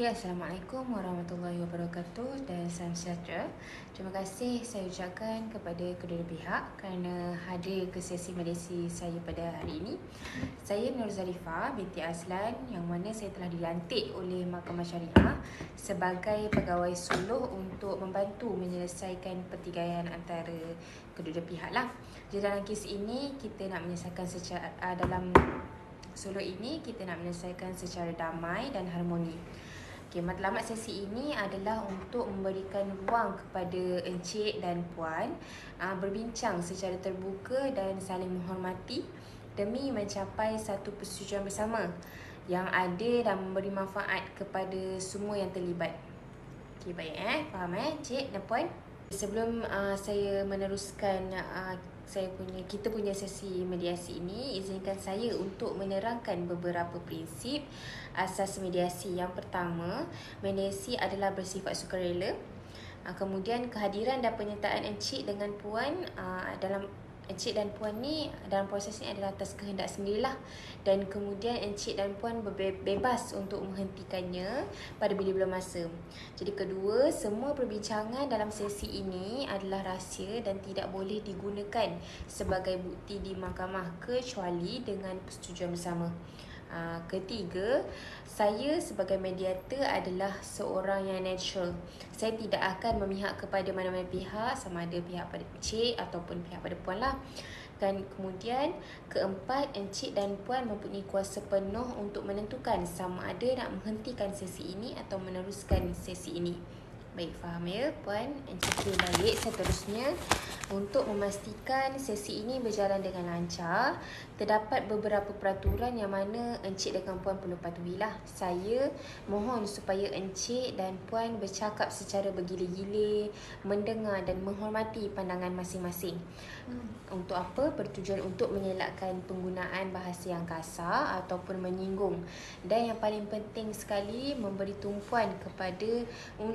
Okay, Assalamualaikum warahmatullahi wabarakatuh dan salam sejahtera. Terima kasih saya ucapkan kepada kedua pihak kerana hadir ke sesi mediasi saya pada hari ini. Saya Nur Zarifah binti Aslan yang mana saya telah dilantik oleh Mahkamah Syariah sebagai pegawai suluh untuk membantu menyelesaikan pertikaian antara kedua pihak lah. Jadi dalam kes ini kita nak menyelesaikan secara uh, dalam suluh ini kita nak menyelesaikan secara damai dan harmoni. Okay, matlamat sesi ini adalah untuk memberikan ruang kepada encik dan puan uh, berbincang secara terbuka dan saling menghormati demi mencapai satu persetujuan bersama yang adil dan memberi manfaat kepada semua yang terlibat. Okay, baik eh. Faham eh, encik dan puan? Sebelum uh, saya meneruskan uh, saya punya kita punya sesi mediasi ini izinkan saya untuk menerangkan beberapa prinsip asas mediasi. Yang pertama, mediasi adalah bersifat sukarela. Ah, kemudian kehadiran dan penyertaan encik dengan puan ah, dalam encik dan puan ni dalam proses ni adalah atas kehendak sendirilah dan kemudian encik dan puan bebas untuk menghentikannya pada bila-bila masa. Jadi kedua, semua perbincangan dalam sesi ini adalah rahsia dan tidak boleh digunakan sebagai bukti di mahkamah kecuali dengan persetujuan bersama. Uh, ketiga, saya sebagai mediator adalah seorang yang natural. Saya tidak akan memihak kepada mana-mana pihak sama ada pihak pada encik ataupun pihak pada puan lah. Dan kemudian keempat, encik dan puan mempunyai kuasa penuh untuk menentukan sama ada nak menghentikan sesi ini atau meneruskan sesi ini. Baik, faham ya puan? Encik balik seterusnya. Untuk memastikan sesi ini berjalan dengan lancar, terdapat beberapa peraturan yang mana encik dan puan perlu patuhilah. Saya mohon supaya encik dan puan bercakap secara bergila-gila, mendengar dan menghormati pandangan masing-masing. Hmm. Untuk apa? Bertujuan untuk mengelakkan penggunaan bahasa yang kasar ataupun menyinggung. Dan yang paling penting sekali, memberi tumpuan kepada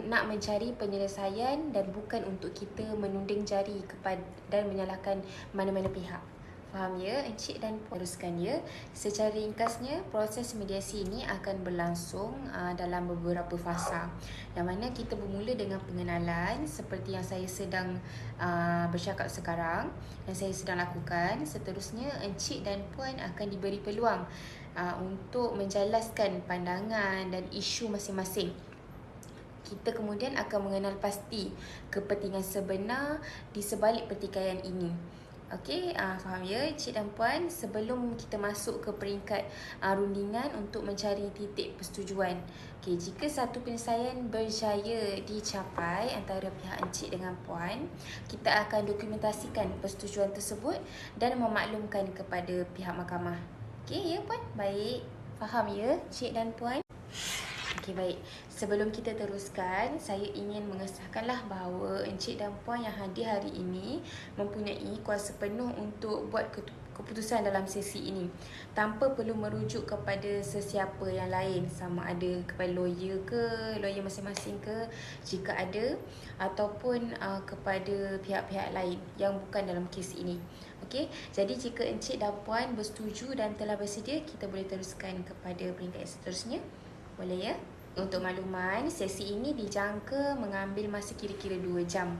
nak mencari penyelesaian dan bukan untuk kita menunding jari kepada dan menyalahkan mana-mana pihak. Faham ya, encik dan puan teruskan ya. Secara ringkasnya, proses mediasi ini akan berlangsung uh, dalam beberapa fasa. Yang mana kita bermula dengan pengenalan seperti yang saya sedang uh, bercakap sekarang, yang saya sedang lakukan. Seterusnya, encik dan puan akan diberi peluang uh, untuk menjelaskan pandangan dan isu masing-masing kita kemudian akan mengenal pasti kepentingan sebenar di sebalik pertikaian ini. Okey, uh, faham ya cik dan puan sebelum kita masuk ke peringkat uh, rundingan untuk mencari titik persetujuan. Okey, jika satu penyelesaian berjaya dicapai antara pihak encik dengan puan, kita akan dokumentasikan persetujuan tersebut dan memaklumkan kepada pihak mahkamah. Okey, ya puan? Baik. Faham ya cik dan puan? Okey baik. Sebelum kita teruskan, saya ingin mengesahkanlah bahawa encik dan puan yang hadir hari ini mempunyai kuasa penuh untuk buat keputusan dalam sesi ini tanpa perlu merujuk kepada sesiapa yang lain sama ada kepada lawyer ke, lawyer masing-masing ke jika ada ataupun uh, kepada pihak-pihak lain yang bukan dalam kes ini. Okey, jadi jika encik dan puan bersetuju dan telah bersedia, kita boleh teruskan kepada peringkat seterusnya. Boleh ya? Untuk makluman, sesi ini dijangka mengambil masa kira-kira 2 jam.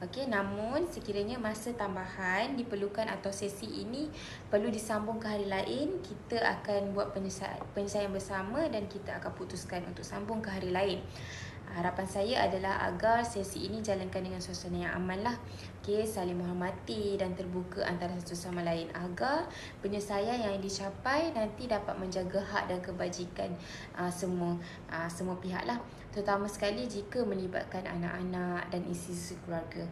Okey, namun sekiranya masa tambahan diperlukan atau sesi ini perlu disambung ke hari lain, kita akan buat penyelesaian bersama dan kita akan putuskan untuk sambung ke hari lain. Harapan saya adalah agar sesi ini jalankan dengan suasana yang aman lah. Okay, saling menghormati dan terbuka antara satu sama lain agar penyelesaian yang dicapai nanti dapat menjaga hak dan kebajikan uh, semua uh, semua pihak lah. Terutama sekali jika melibatkan anak-anak dan isi-isi keluarga.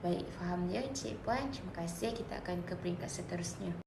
Baik, faham ya Encik Puan? Terima kasih. Kita akan ke peringkat seterusnya.